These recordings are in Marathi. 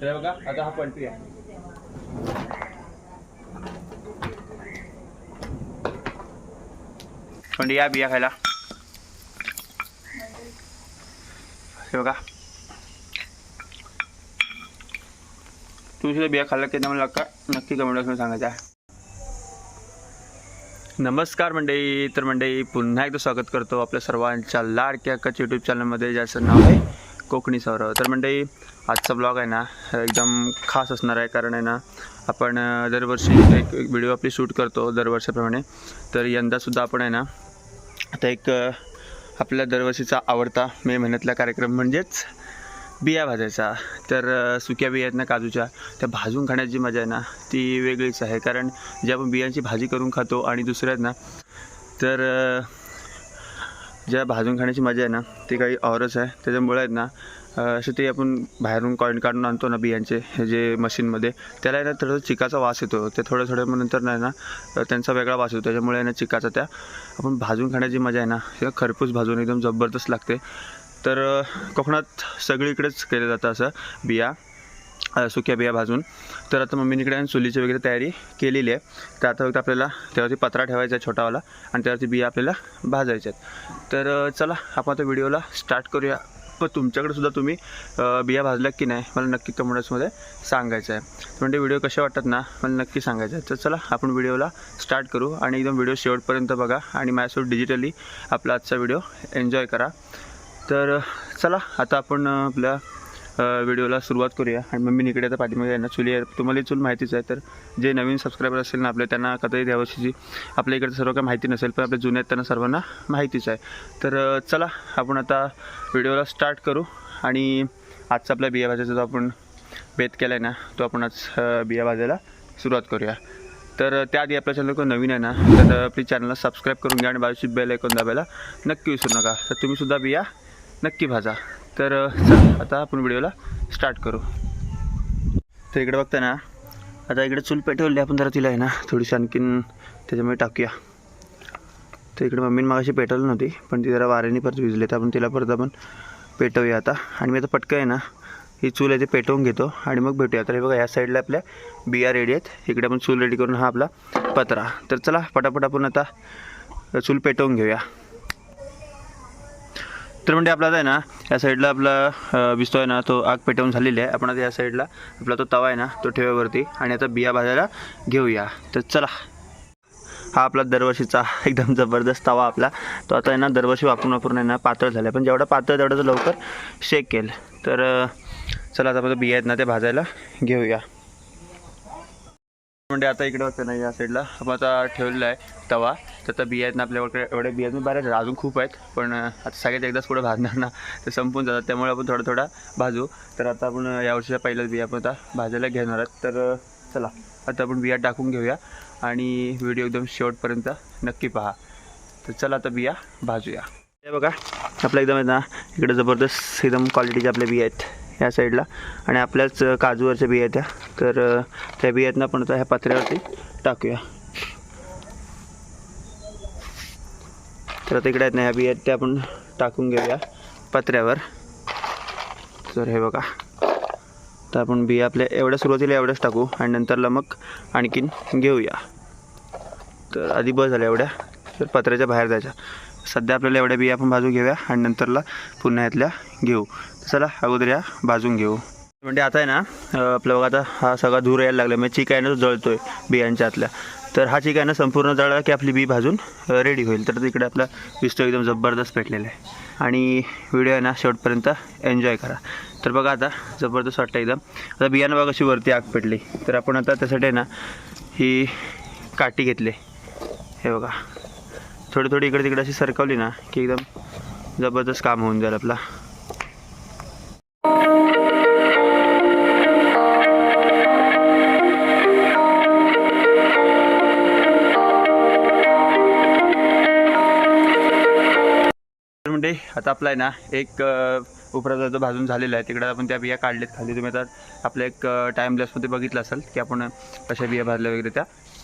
तर बघा आता हा पलटी आहे. पण या बिया खायला? हे बघा. तुम्ही बिया खाल्ला की नाही मला का नक्की कमेंट बॉक्समध्ये सांगायचं आहे. नमस्कार मंडळी तर मंडळी पुन्हा एकदा स्वागत करतो आपल्या सर्वांच्या लाडक्या कच यूट्यूब चॅनलमध्ये ज्याचं नाव आहे कोकणी सौरव. तर मंडळी आजचा ब्लॉग आहे ना एकदम खास असणार आहे. कारण आहे ना आपण दरवर्षी एक व्हिडिओ आपली शूट करतो दरवर्षाप्रमाणे. तर यंदासुद्धा आपण आहे ना आता एक आपल्या दरवर्षीचा आवडता मे महिन्यातला कार्यक्रम म्हणजेच बिया भाजायचा. तर सुक्या बिया आहेत ना काजूच्या त्या भाजून खाण्याची मजा आहे ना ती वेगळीच आहे. कारण जे आपण बियांची भाजी करून खातो आणि दुसऱ्यात ना तर ज्या भाजून खाण्याची मजा आहे ना ती काही औरच आहे. त्याच्यामुळे आहेत ना असे ते आपण बाहेरून कॉईन काढून आणतो ना बियांचे हे जे मशीनमध्ये त्याला आहे ना थोडं चिकाचा वास येतो. ते थोडं थोडं मग नंतर नाही ना त्यांचा वेगळा वास येतो. त्याच्यामुळे आहे ना चिकाचा त्या आपण भाजून खाण्याची मजा आहे ना हे खरपूस भाजून एकदम जबरदस्त लागते. तर कोकणात सगळीकडेच केलं जातं असं बिया. सुक्या बिया भाजून. तर आता मम्मीने इकडे चुलीची वगैरे तयारी केलेली आहे. तर आता फक्त आपल्याला त्यावरती पत्रा ठेवायचा आहे छोटावाला आणि त्यावरती बिया आपल्याला भाजायच्या आहेत. तर चला आपण आता व्हिडिओला स्टार्ट करूया. पण तुमच्याकडे सुद्धा तुम्ही बिया भाजल्या की नाही मला नक्की कमेंट्समध्ये सांगायचं आहे. म्हणजे व्हिडिओ कसे वाटतात ना मला नक्की सांगायचं आहे. तर चला आपण व्हिडिओला स्टार्ट करू आणि एकदम व्हिडिओ शेवटपर्यंत बघा आणि माझ्यासोबत डिजिटली आपला आजचा व्हिडिओ एन्जॉय करा. तर चला आता आपण आपल्या व्हिडिओला सुरुवात करूया. आणि मम्मी इकडे आता पाठीमागे आहे ना चुली आहे. तुम्हाला चूल माहितीच आहे तर जे नवीन सबस्क्रायबर असेल ना आपल्या त्यांना कदाचित या आपल्या इकडे सर्व काही माहिती नसेल पण आपल्या जुने आहेत त्यांना सर्वांना माहितीच आहे. तर चला आपण आता व्हिडिओला स्टार्ट करू. आणि आजचा आपल्या बिया भाज्याचा जो आपण बेत केला आहे ना तो आपण आज बिया भाजायला सुरुवात करूया. तर त्याआधी आपल्या चॅनल कोण नवीन आहे ना तर आपली चॅनलला सबस्क्राईब करून घ्या आणि बाजूची बेल ऐकून दाबायला नक्की विसरू नका. तर तुम्हीसुद्धा बिया नक्की भाजा. तर आता आपण व्हिडिओला स्टार्ट करू. तर इकडे बघता ना आता इकडे चूल पेटवली आपण जरा तिला आहे ना थोडीशी आणखीन त्याच्यामुळे टाकूया. तर इकडे मम्मीने मागाशी पेटवली नव्हती पण ती जरा वाऱ्याने परत विजले तर आपण तिला परत आपण पेटवूया आता. आणि मी आता पटकं आहे ना ही चूल आहे ते पेटवून घेतो आणि मग भेटूया. तर हे बघा या साईडला आपल्या बिया रेडी आहेत. इकडे आपण चूल रेडी करून हा आपला पत्रा. तर चला पटापट आपण आता चूल पेटवून घेऊया. तर म्हणजे आपला आता आहे ना या साईडला आपला अ, विस्तो आहे ना तो आग पेटवून झालेली आहे. आपण आता या साईडला आपला तो तवा आहे ना तो ठेव्यावरती आणि आता बिया भाजायला घेऊया. तर चला हा आपला दरवर्षीचा एकदम जबरदस्त तवा आपला. तो आता आहे ना दरवर्षी वापरून वापरून आहे ना पातळ झाला पण जेवढा पातळ तेवढं तो लवकर शेकेल तर चला आता बिया आहेत ना ते भाजायला घेऊया. म्हणजे आता इकडे होतं ना या साईडला आपण आता ठेवलेला आहे तवा. तर आता बिया आहेत ना आपल्याकडे. एवढ्या बिया मी बऱ्याच अजून खूप आहेत. पण आता सगळ्यात एकदाच पुढे भाजणार ना ते संपून जातात. त्यामुळे आपण थोडा थोडा भाजू. तर आता आपण यावर्षीच्या पहिल्याच बिया आपण आता भाजायला घेणार आहोत. तर चला आता आपण बिया टाकून घेऊया. आणि व्हिडिओ एकदम शेवटपर्यंत नक्की पहा. तर चला आता बिया भाजूया. हे बघा आपल्या एकदम आहेत ना इकडे जबरदस्त एकदम क्वालिटीच्या आपल्या बिया आहेत या साईडला आणि आपल्याच काजूवरच्या बिया आहेत त्या. तर त्या बियातनं आपण आता ह्या पत्र्यावरती टाकूया. तर आता इकडे आहेत ना ह्या बिया त्या आपण टाकून घेऊया पत्र्यावर. तर हे बघा. तर आपण बिया आपल्या एवढ्या सुरुवातीला एवढ्याच टाकू आणि नंतरला मग आणखीन घेऊया. तर आधी बस झाल्या एवढ्या तर पत्र्याच्या बाहेर जायच्या. सध्या आपल्याला एवढ्या बिया आपण भाजून घेऊया आणि नंतरला पुन्हा यातल्या घेऊ. चला अगोदर या भाजून घेऊ. म्हणजे आता आहे ना आपलं बघा आता हा सगळा धूर यायला लागला. म्हणजे चिक आहे ना तो जळतोय बियांच्या आतल्या. तर हा चिक आहे ना संपूर्ण जळला की आपली बी भाजून रेडी होईल. तर तिकडे आपला विस्तव एकदम जबरदस्त पेटलेला आहे. आणि व्हिडिओ आहे ना शेवटपर्यंत एन्जॉय करा. तर बघा आता जबरदस्त वाटतं एकदम. आता बियाणं बघा अशी वरती आग पेटली. तर आपण आता त्यासाठी आहे ना ही काठी घेतली. हे बघा. थोडी थोडी इकडे तिकडे अशी सरकवली ना की एकदम जबरदस्त काम होऊन जाईल आपला. आता आपला आहे ना एक उपरा जो भाजून झालेला आहे. तिकडे आपण त्या बिया काढलेत खाली. तुम्ही तर आपल्या एक टाईमलेसमध्ये बघितलं असेल की आपण कशा बिया भाजल्या वगैरे त्या.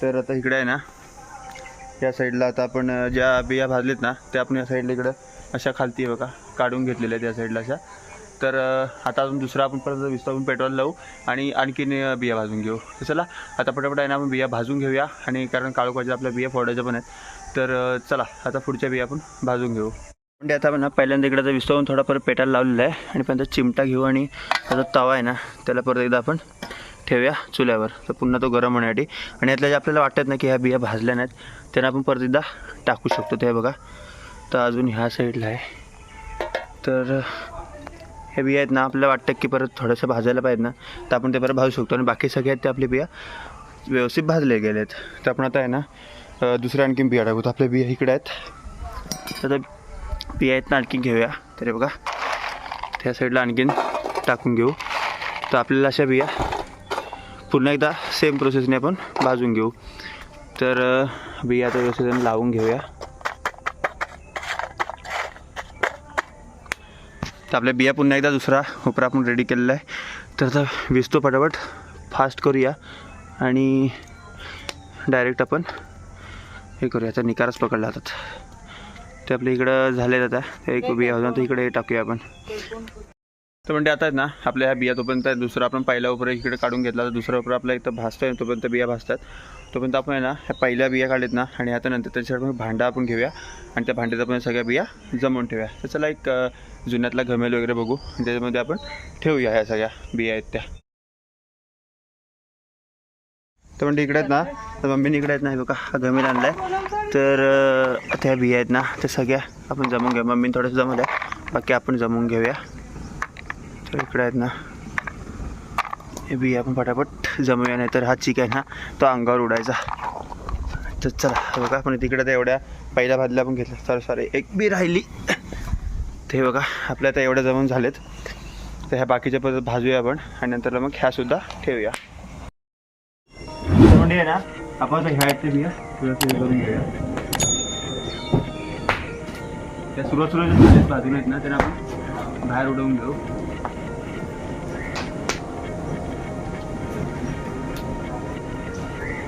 तर आता इकडे आहे ना या साईडला आता आपण ज्या बिया भाजलेत ना त्या आपण या साईडला इकडं अशा खालती आहे बघा काढून घेतलेल्या आहेत या साईडला अशा. तर आता अजून दुसरा आपण परत विस्तारून पेट्रोल लावू आणि आणखीन बिया भाजून घेऊ. तर चला आता पटापट आहे ना आपण बिया भाजून घेऊया. आणि कारण काळोखाच्या आपल्या बिया फोडायच्या पण आहेत. तर चला आता पुढच्या बिया आपण भाजून घेऊ. म्हणजे आता आपण ना पहिल्यांदा इकडे विस्तवून थोडा परत पेटायला लावलेला आहे. आणि पहिल्यांदा चिमटा घेऊ आणि त्याचा तवा आहे ना त्याला परत एकदा आपण ठेवूया चुल्यावर. तर पुन्हा तो गरम होण्यासाठी. आणि यातल्या जे आपल्याला वाटत नाही की ह्या बिया भाजल्या नाहीत त्यांना आपण परत एकदा टाकू शकतो. ते बघा तर अजून ह्या साईडला आहे. तर हे बिया आहेत ना आपल्याला वाटतं की परत थोडंसं भाजायला पाहिजे ना तर आपण ते परत भाजू शकतो. आणि बाकी सगळे आहेत ते आपले बिया व्यवस्थित भाजले गेले आहेत तर आपण आता आहे ना दुसऱ्या आणखीन बिया टाकू. तर आपल्या बिया इकडे आहेत. तर त्या बिया आहेत ना आणखीन घेऊया. तरी बघा. त्या साईडला आणखीन टाकून घेऊ. तर आपल्याला अशा बिया पुन्हा एकदा सेम प्रोसेसने आपण भाजून घेऊ. तर बिया आता व्यवस्थित लावून घेऊया. तर आपल्या बिया पुन्हा एकदा दुसरा उपरा आपण रेडी केलेला आहे. तर आता विजतो पटापट. फास्ट करूया. आणि डायरेक्ट आपण हे करूया. तर निकारच पकडला जातात ते आपल्या इकडं झाले आता. ते एक बिया होता तर इकडे टाकूया आपण. तर म्हणजे आता आहेत ना आपल्या ह्या बिया तोपर्यंत दुसरा आपण पहिला उपर इकडे काढून घेतला तर दुसरा उपर आपला इथं भासतोय तोपर्यंत बिया भाजतात तोपर्यंत आपण आहे ना ह्या पहिल्या बिया काढलेत ना आणि आता नंतर त्याच्यावर आपण भांडा आपण घेऊया. आणि त्या भांड्यात आपण सगळ्या बिया जमवून ठेवूया. तर चला एक जुन्यातला घमेल वगैरे बघू. आणि त्याच्यामध्ये आपण ठेवूया ह्या सगळ्या बिया आहेत त्या. तर म्हणजे इकडे आहेत ना तर मम्मीने इकडे आहेत ना हे बघा हा घमेल आणलाय. तर त्या बिया आहेत ना त्या सगळ्या आपण जमून घ्या मम्मीने थोडंसं जमवल्या बाकी आपण जमवून घेऊया. तर इकडे आहेत ना. हे बिया आपण फटाफट जमूया नाही तर हा चिक आहे ना तो अंगावर उडायचा. तर चला बघा आपण तिकडे तर एवढ्या पहिल्या भाजल्या आपण घेतल्या. सॉरी सॉरी एक बी राहिली. ते बघा आपल्या आता एवढ्या जमून झालेत. तर ह्या बाकीच्या परत भाजूया आपण आणि नंतर मग ह्यासुद्धा ठेवूया. म्हणजे आहे ना आपण ह्या बिया थोडंसं करून घेऊया. त्या सुरुवात सुरुवात बाजूला आहेत ना त्यांना आपण बाहेर उडवून घेऊ.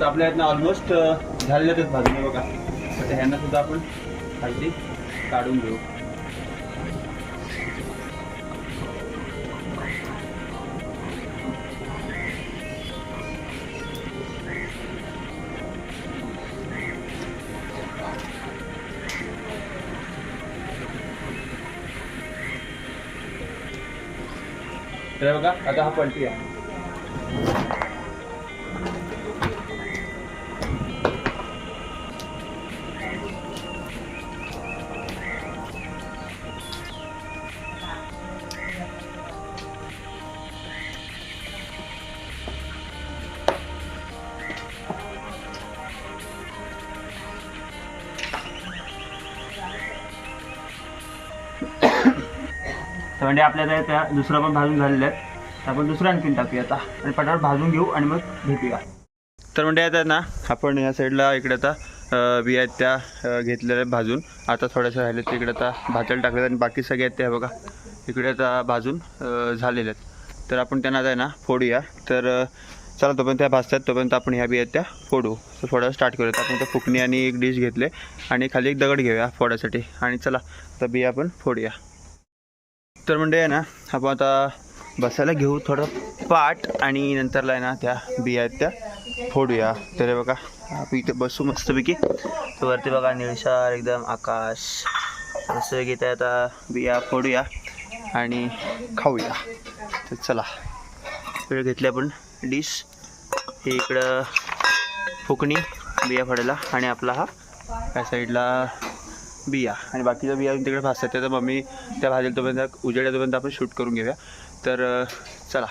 तर आपल्या आहेत ना ऑलमोस्ट झालेल्या आहेत बाजूने बघा. तर ह्यांना सुद्धा आपण खालती काढून घेऊ. हे बघा आता हा पलटी आहे. तर म्हणजे आपल्याला त्या दुसरं पण भाजून झालेलं आहे आपण दुसरं आणखीन टाकूया आता. आणि पटापट भाजून घेऊ आणि मग भेटूया. तर म्हणजे आता ना आपण या साईडला इकडे आता बिया आहेत त्या घेतलेल्या आहेत भाजून. आता थोड्याशा राहिल्या तिकडे आता भाजायला टाकल्यात आणि बाकी सगळे आहेत त्या बघा. इकडे आता भाजून झालेले झालेल्या आहेत. तर आपण त्यांना आता आहे ना फोडूया. तर चला तोपर्यंत त्या भाजतात तोपर्यंत आपण ह्या बिया त्या फोडू. तर फोडायला स्टार्ट करूयात. आपण त्या फुकणी आणि एक डिश घेतले. आणि खाली एक दगड घेऊया फोडायसाठी. आणि चला आता बिया आपण फोडूया. तर म्हणजे आहे ना आपण आता बसायला घेऊ थोडं. पाट आणि नंतरला आहे ना त्या बिया आहेत त्या. फोडूया. तर बघा आपण इथे बसू मस्तपैकी. तर वरती बघा निळशार एकदम आकाश. असं घेत आहे आता बिया फोडूया आणि खाऊया. तर चला वेळ घेतली आपण डिश. हे इकडं फुकणी बिया फोडायला आणि आपला हा या साईडला बिया आणि बाकीच्या बिया तिकडे भाजतात त्या मम्मी त्या भाजेल तोपर्यंत उजेड्या तोपर्यंत आपण शूट करून घेऊया. तर चला.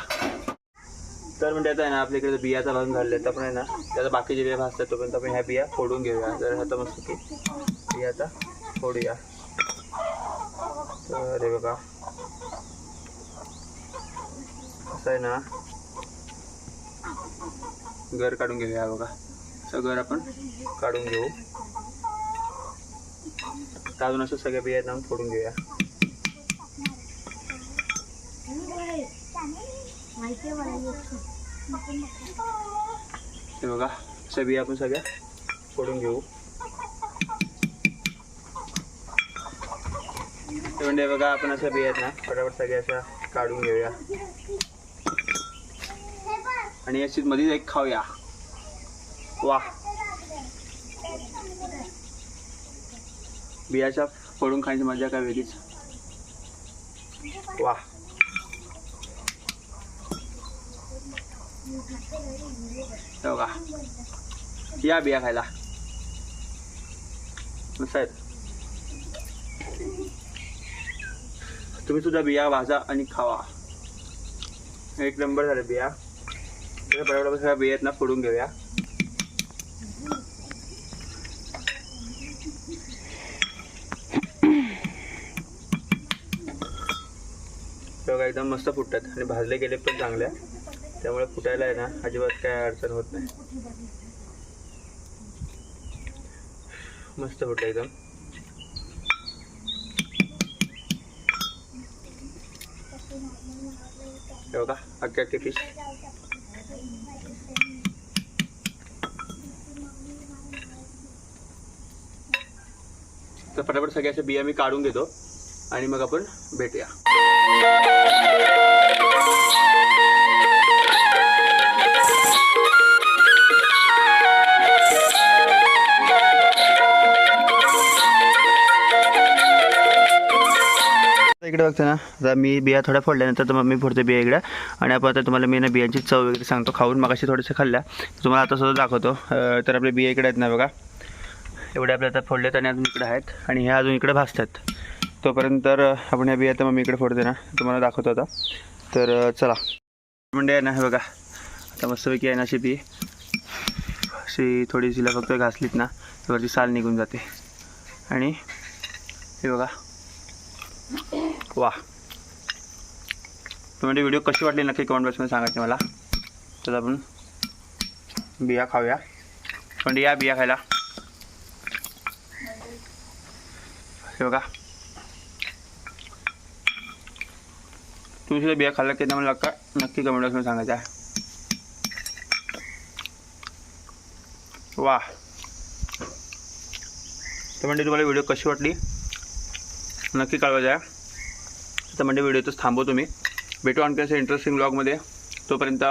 तर म्हणजे आता आहे ना आपल्या इकडे बियाचा भाजून झालेला तर आपण आहे ना त्याचा बाकीचे बिया भाजतात तोपर्यंत आपण ह्या बिया फोडून घेऊया. तर आता मस्त की बियाचा फोडूया. तर हे बघा. असं आहे ना घर काढून घेऊया बघा. असं घर आपण काढून घेऊ. तर अजून असं सगळ्या बिया आहेत फोडून घेऊया. हे बघा अशा बिया आपण सगळ्या फोडून घेऊ. ते म्हणजे बघा आपण अशा बिया आहेत ना फटाफट सगळ्या अशा काढून घेऊया. आणि अशीच मध्येच एक खाऊया. वा बियाच्या फोडून खायची मजा काय वेगळीच. वा. बघा. या बिया खायला. मस्त आहेत. तुम्ही सुद्धा बिया भाजा आणि खावा. एक नंबर झाले बिया. सगळ्या बिया आहेत ना फोडून घेऊया. एकदम मस्त फुटतात आणि भाजले गेले पण चांगले. त्यामुळे फुटायला आहे ना अजिबात काय अडचण होत नाही. मस्त फुटलं एकदम. बघा अख्खे अख्खे फिश तर फटाफट सगळ्याच्या बिया मी काढून घेतो. आणि मग आपण भेटूया. इकडे बघतो ना आता मी बिया थोड्या फोडल्यानंतर मग मी फोडते बिया इकडे. आणि आपण आता तुम्हाला मी ना बियांची चव वगैरे सांगतो. खाऊन मग अशी थोडेसे खाल्ल्या. तुम्हाला आता सुद्धा दाखवतो. तर आपले बिया इकडे आहेत ना बघा. एवढे आपल्या आता फोडलेत आणि अजून इकडे आहेत. आणि हे अजून इकडे भासतात. तोपर्यंत तर आपण ह्या बिया तर मम्मी इकडे फोडते ना तुम्हाला दाखवतो आता. तर चला. म्हणजे आहे ना हे बघा. आता मस्तपैकी आहे ना अशी बी अशी थोडीशीला फक्त घासलीत ना त्यावरची साल निघून जाते. आणि हे बघा. वा तुम्हाला व्हिडिओ कशी वाटली नक्की कमेंट बॉक्समध्ये सांगायचे मला. तर आपण बिया खाऊया. म्हणजे या बिया खायला. हे बघा. तुम्ही बिया खाल्ल्या की मला नक्का नक्की कमेंट बॉक्समध्ये सांगायचं आहे. वा तर म्हणजे तुम्हाला व्हिडिओ कशी वाटली? नक्की कळवायचं आहे. तर म्हणजे व्हिडिओतच थांबवतो तुम्ही. भेटू आणखी असं इंटरेस्टिंग ब्लॉगमध्ये तोपर्यंत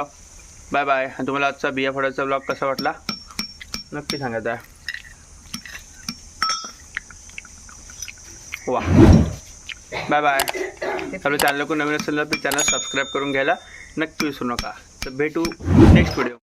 बाय बाय आणि तुम्हाला आजचा बिया फळाचा ब्लॉग कसा वाटला? नक्की सांगायचा आहे. वा बाय बाय आपल्या चॅनल कोण नवीन असेल तर चॅनल सबस्क्राईब करून घ्यायला नक्की विसरू नका. तर भेटू नेक्स्ट व्हिडिओ.